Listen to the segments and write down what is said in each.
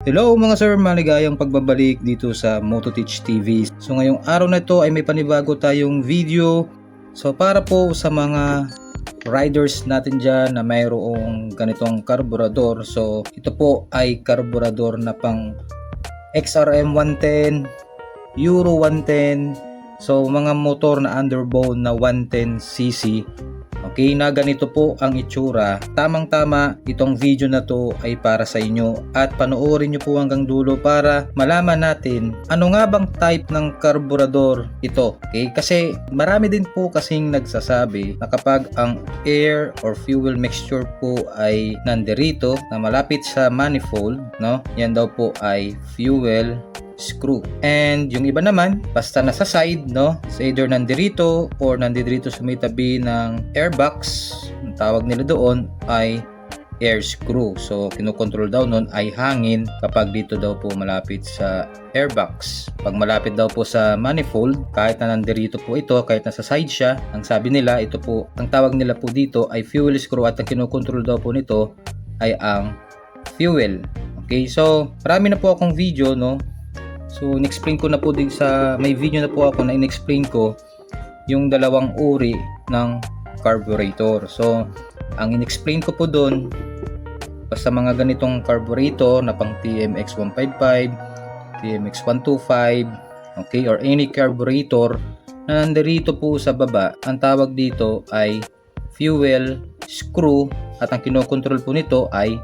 Hello mga sir, maligayang pagbabalik dito sa MotoTeach TV. So ngayong araw na ito ay may panibago tayong video. So para po sa mga riders natin dyan na mayroong ganitong karburador. So ito po ay karburador na pang XRM 110, Euro 110, so mga motor na underbone na 110cc Okay, na ganito po ang itsura. Tamang-tama, itong video na to ay para sa inyo at panoorin nyo po hanggang dulo para malaman natin ano nga bang type ng karburador ito. Okay, kasi marami din po kasing nagsasabi na kapag ang air or fuel mixture po ay nandirito na malapit sa manifold, no? Yan daw po ay fuel screw. And yung iba naman, basta nasa side, no? So either nandirito or nandirito sa may tabi ng airbox, ang tawag nila doon ay air screw. So kinokontrol daw nun ay hangin kapag dito daw po malapit sa airbox. Pag malapit daw po sa manifold, kahit na nandirito po ito, kahit nasa side siya, ang sabi nila, ito po, ang tawag nila po dito ay fuel screw at ang kinokontrol daw po nito ay ang fuel. Okay, so marami na po akong video, no? So, in-explain ko na po din sa, may video na po ako na in-explain ko yung dalawang uri ng carburetor. So, ang in-explain ko po doon, basta mga ganitong carburetor na pang TMX 155, TMX 125, okay, or any carburetor na nandirito po sa baba, ang tawag dito ay fuel screw at ang kinokontrol po nito ay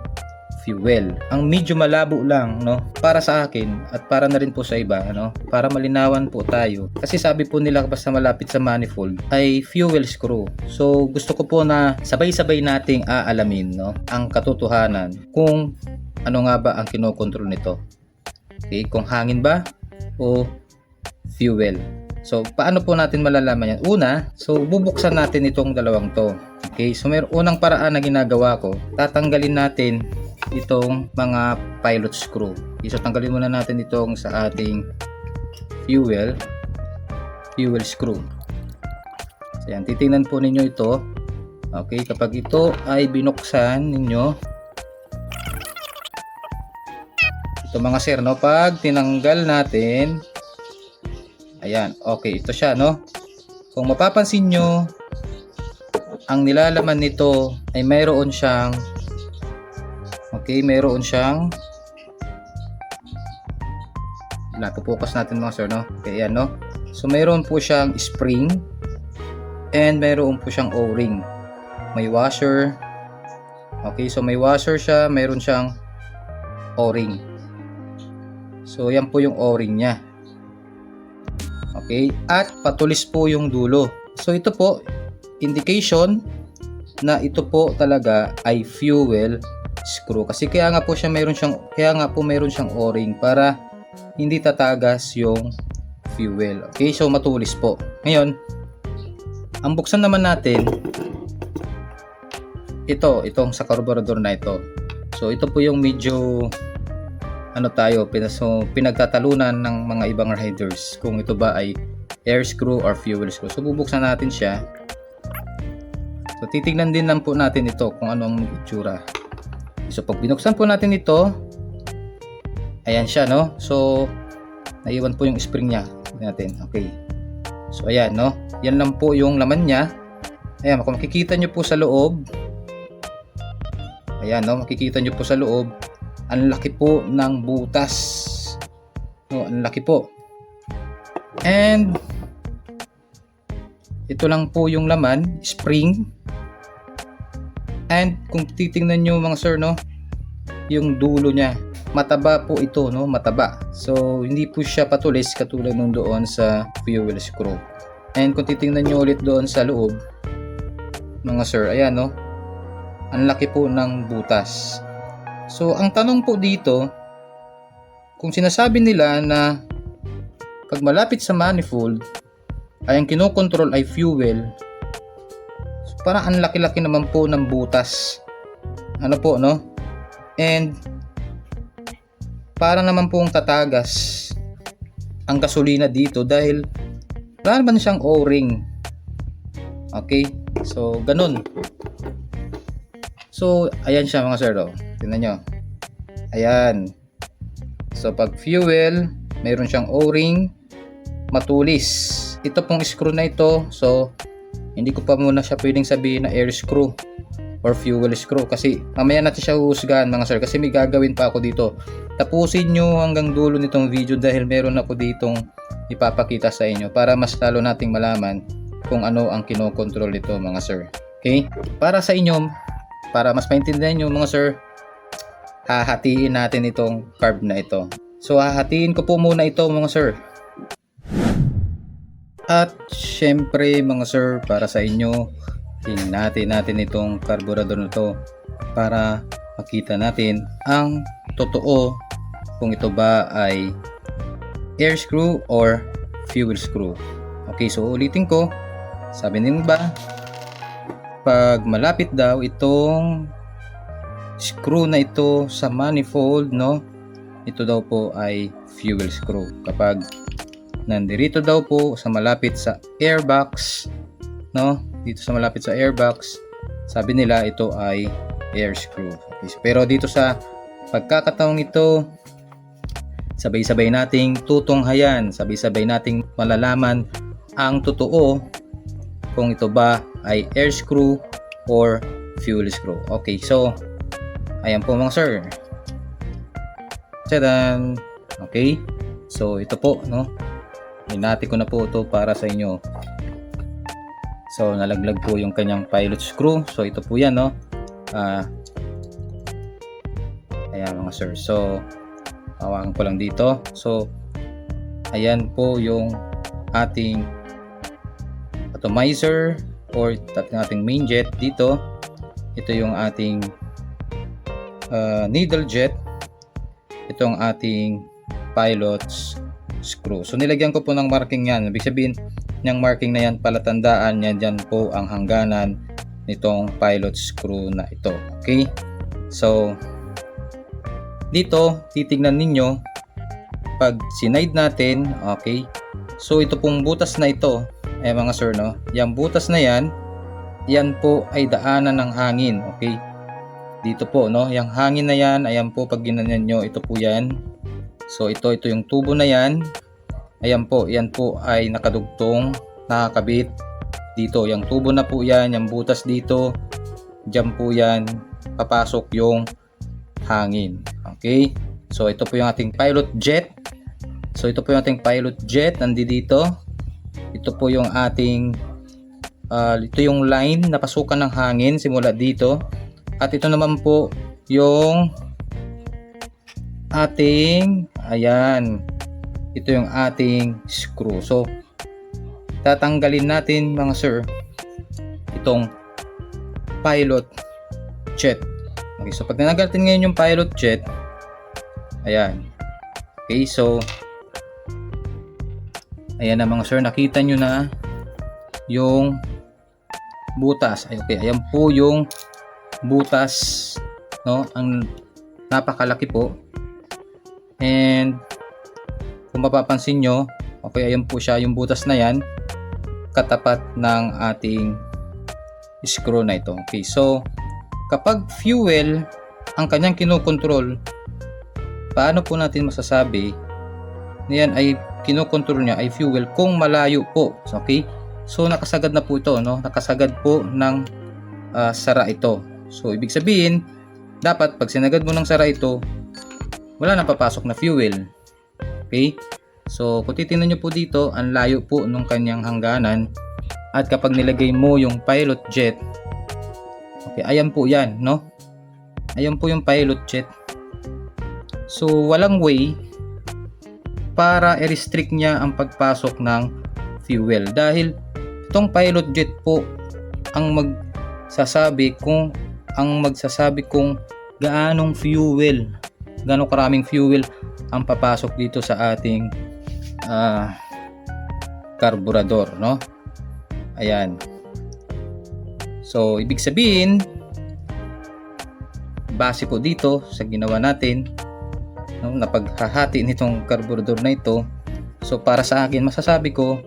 fuel. Ang medyo malabo lang, no? Para sa akin at para na rin po sa iba, ano? Para malinawan po tayo. Kasi sabi po nila basta malapit sa manifold ay fuel screw. So, gusto ko po na sabay-sabay nating aalamin, no? Ang katotohanan kung ano nga ba ang kinokontrol nito. Okay, kung hangin ba o fuel. So, paano po natin malalaman yan? Una, so bubuksan natin itong dalawang to. Okay, so may unang paraan na ginagawa ko, tatanggalin natin itong mga pilot screw. So tanggalin muna natin itong sa ating fuel fuel screw. So yan, titingnan po ninyo ito. Okay, kapag ito ay binuksan ninyo, ito mga sir, no, pag tinanggal natin, ayan, okay, ito siya, no. Kung mapapansin nyo, ang nilalaman nito ay mayroon siyang Okay, mayroon siyang focus natin mga sir, no? Okay, yan, no? So, mayroon po siyang spring and mayroon po siyang o-ring. May washer. Okay, so may washer siya, mayroon siyang o-ring. So, yan po yung o-ring niya. Okay, at patulis po yung dulo. So, ito po, indication na ito po talaga ay fuel screw kasi kaya nga po siya mayroon siyang kaya nga po mayroon siyang o-ring para hindi tatagas yung fuel. Okay, so matulis po. Ngayon, ang buksan naman natin ito, itong sa carburetor na ito. So ito po yung medyo ano tayo, so, pinagtatalunan ng mga ibang riders kung ito ba ay air screw or fuel screw. So bubuksan natin siya. So titignan din lang po natin ito kung anong itsura. So pag binuksan po natin ito, ayan siya no. So naiwan po yung spring niya natin. Okay. So ayan no. Yan lang po yung laman niya. Ayan, kung makikita nyo po sa loob, ayan no, makikita nyo po sa loob, ang laki po ng butas. No, ang laki po. And ito lang po yung laman, spring. And kung titingnan nyo mga sir, no, yung dulo niya, mataba po ito, no, mataba. So, hindi po siya patulis katulad nung doon sa fuel screw. And kung titingnan nyo ulit doon sa loob, mga sir, ayan, no, ang laki po ng butas. So, ang tanong po dito, kung sinasabi nila na pag malapit sa manifold, ay ang kinokontrol ay fuel, so parang ang laki-laki naman po ng butas. Ano po, no? And, para naman pong tatagas ang gasolina dito dahil wala naman siyang o-ring. Okay? So, ganun. So, ayan siya mga sir. Oh. Tingnan nyo. Ayan. So pag fuel, mayroon siyang o-ring, matulis. Ito pong screw na ito, so hindi ko pa muna siya pwedeng sabihin na air screw or fuel screw kasi mamaya natin siya huhusgahan mga sir kasi may gagawin pa ako dito. Tapusin nyo hanggang dulo nitong video dahil meron ako ditong ipapakita sa inyo para mas lalo nating malaman kung ano ang kinokontrol nito mga sir. Okay? Para sa inyo, para mas maintindihan nyo mga sir, hahatiin natin itong carb na ito. So hahatiin ko po muna ito mga sir. At syempre mga sir, para sa inyo, hinati natin itong carburetor na to para makita natin ang totoo kung ito ba ay air screw or fuel screw. Okay, so ulitin ko. Sabi nila ba, pag malapit daw itong screw na ito sa manifold, no? Ito daw po ay fuel screw. Kapag nandirito daw po sa malapit sa airbox, no? Dito sa malapit sa airbox, sabi nila ito ay air screw. Okay, pero dito sa pagkakataong ito, sabay-sabay nating tutunghayan, sabay-sabay nating malalaman ang totoo kung ito ba ay air screw or fuel screw. Okay, so ayan po mga sir. Tadaan! Okay, so ito po, no? Hinati ko na po ito para sa inyo. So, nalaglag po yung kanyang pilot screw. So, ito po yan, no? Ah, ayan mga sir. So, hawakan ko lang dito. So, ayan po yung ating atomizer or ating main jet dito. Ito yung ating uh, needle jet. Ito ang ating pilot's screw. So nilagyan ko po ng marking yan. Ibig sabihin, yung marking na yan palatandaan yan dyan po ang hangganan nitong pilot screw na ito. Okay? So, dito, titignan ninyo pag sinide natin, okay? So, ito pong butas na ito, eh mga sir, no? Yung butas na yan, yan po ay daanan ng hangin, okay? Dito po, no? Yung hangin na yan, ayan po, pag ginanyan nyo, ito po yan. So, ito, ito yung tubo na yan. Ayan po, yan po ay nakadugtong, nakakabit dito. Yung tubo na po yan, yung butas dito, dyan po yan, papasok yung hangin. Okay? So, ito po yung ating pilot jet. So, ito po yung ating pilot jet, nandito dito. Ito po yung ating, uh, ito yung line na pasukan ng hangin simula dito. At ito naman po yung ating, ayan, ito yung ating screw. So, tatanggalin natin mga sir, itong pilot jet. Okay, so pag tinanggal natin ngayon yung pilot jet, ayan. Okay, so, ayan na mga sir, nakita nyo na yung butas. Ay, okay, ayan po yung butas, no? Ang napakalaki po. And, kung mapapansin nyo, okay, ayan po siya, yung butas na yan, katapat ng ating screw na ito. Okay, so, kapag fuel ang kanyang kinokontrol, paano po natin masasabi na yan ay kinokontrol niya ay fuel kung malayo po. Okay? So, nakasagad na po ito, no? Nakasagad po ng uh, sara ito. So, ibig sabihin, dapat pag sinagad mo ng sara ito, wala nang papasok na fuel. Okay? So, kung titingnan nyo po dito, ang layo po nung kanyang hangganan. At kapag nilagay mo yung pilot jet, okay, ayan po yan, no? Ayan po yung pilot jet. So, walang way para i-restrict niya ang pagpasok ng fuel. Dahil itong pilot jet po ang magsasabi kung ang magsasabi kung gaanong fuel, gaano karaming fuel ang papasok dito sa ating uh, carburetor, no? Ayan. So, ibig sabihin, base po dito sa ginawa natin, no, na paghahati nitong carburetor na ito, so para sa akin, masasabi ko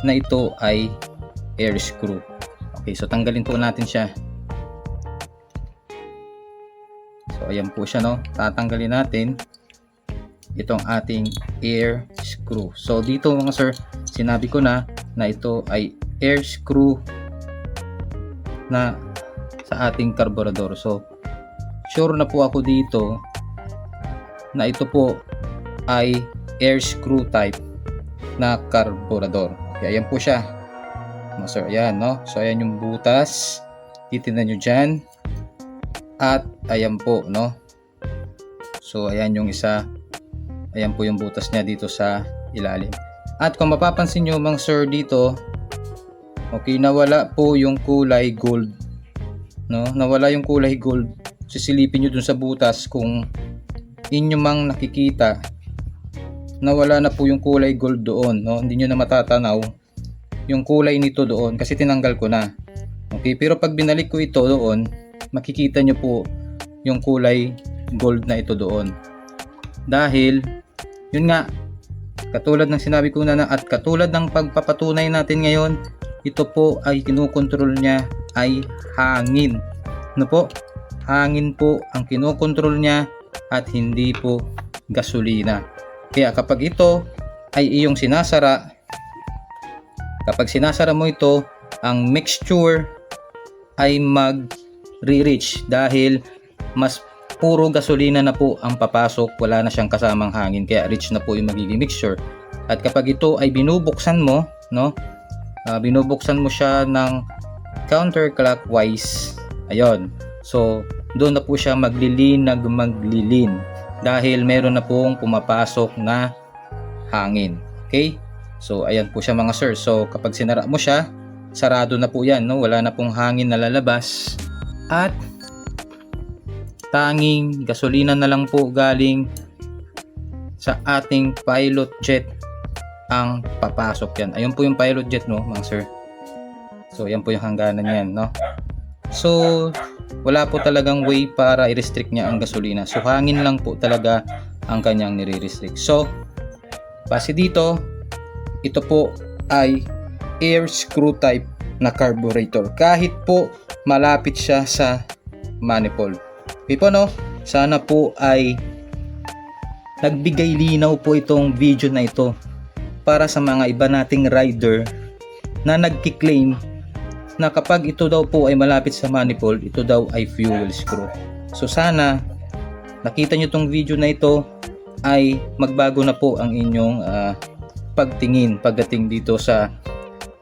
na ito ay air screw. Okay, so tanggalin po natin siya. Ayan po siya, no? Tatanggalin natin. itong ating air screw. So dito mga sir, sinabi ko na na ito ay air screw na sa ating carburetor. So sure na po ako dito na ito po ay air screw type na carburetor. Kaya ayan po siya. Mga sir, ayan no. So ayan yung butas. Titingnan nyo dyan. At ayan po no. So ayan yung isa. Ayan po yung butas niya dito sa ilalim. At kung mapapansin nyo mga sir dito, okay, nawala po yung kulay gold. No? Nawala yung kulay gold. Sisilipin nyo dun sa butas kung inyo mang nakikita nawala na po yung kulay gold doon. No? Hindi nyo na matatanaw yung kulay nito doon kasi tinanggal ko na. Okay, pero pag binalik ko ito doon, makikita nyo po yung kulay gold na ito doon. Dahil, yun nga, katulad ng sinabi ko na, na at katulad ng pagpapatunay natin ngayon, ito po ay kinukontrol niya ay hangin. Ano po? Hangin po ang kinukontrol niya at hindi po gasolina. Kaya kapag ito ay iyong sinasara, kapag sinasara mo ito, ang mixture ay mag-re-reach dahil mas puro gasolina na po ang papasok, wala na siyang kasamang hangin kaya rich na po yung magiging mixture. At kapag ito ay binubuksan mo, no? ah, binubuksan mo siya ng counterclockwise. Ayun. So, doon na po siya maglilinag maglilin dahil meron na pong pumapasok na hangin. Okay? So, ayan po siya mga sir. So, kapag sinara mo siya, sarado na po yan. No? Wala na pong hangin na lalabas. At tanging gasolina na lang po galing sa ating pilot jet ang papasok yan. Ayun po yung pilot jet no, mga sir. So, yan po yung hangganan niyan, no? So, wala po talagang way para i-restrict niya ang gasolina. So, hangin lang po talaga ang kanyang nire-restrict. So, base dito, ito po ay air screw type na carburetor. Kahit po malapit siya sa manifold. Okay no? Sana po ay nagbigay linaw po itong video na ito para sa mga iba nating rider na nagki-claim na kapag ito daw po ay malapit sa manifold, ito daw ay fuel screw. So sana nakita nyo tong video na ito ay magbago na po ang inyong ah, pagtingin pagdating dito sa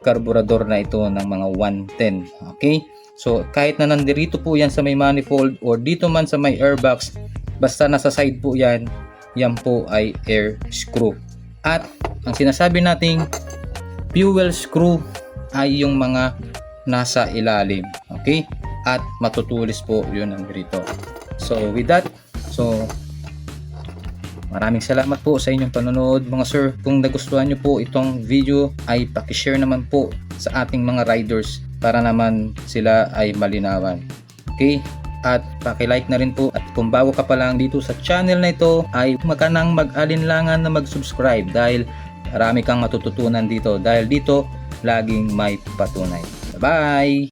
carburetor na ito ng mga 110. Okay? So kahit na nandirito po yan sa may manifold or dito man sa may airbox, basta nasa side po yan, yan po ay air screw. At ang sinasabi nating fuel screw ay yung mga nasa ilalim. Okay? At matutulis po yun ang dito. So with that, so Maraming salamat po sa inyong panonood mga sir. Kung nagustuhan nyo po itong video ay pakishare naman po sa ating mga riders para naman sila ay malinawan. Okay? At pakilike na rin po at kung bago ka pa lang dito sa channel na ito ay makanang mag-alinlangan na mag-subscribe dahil marami kang matututunan dito dahil dito laging may patunay. Bye!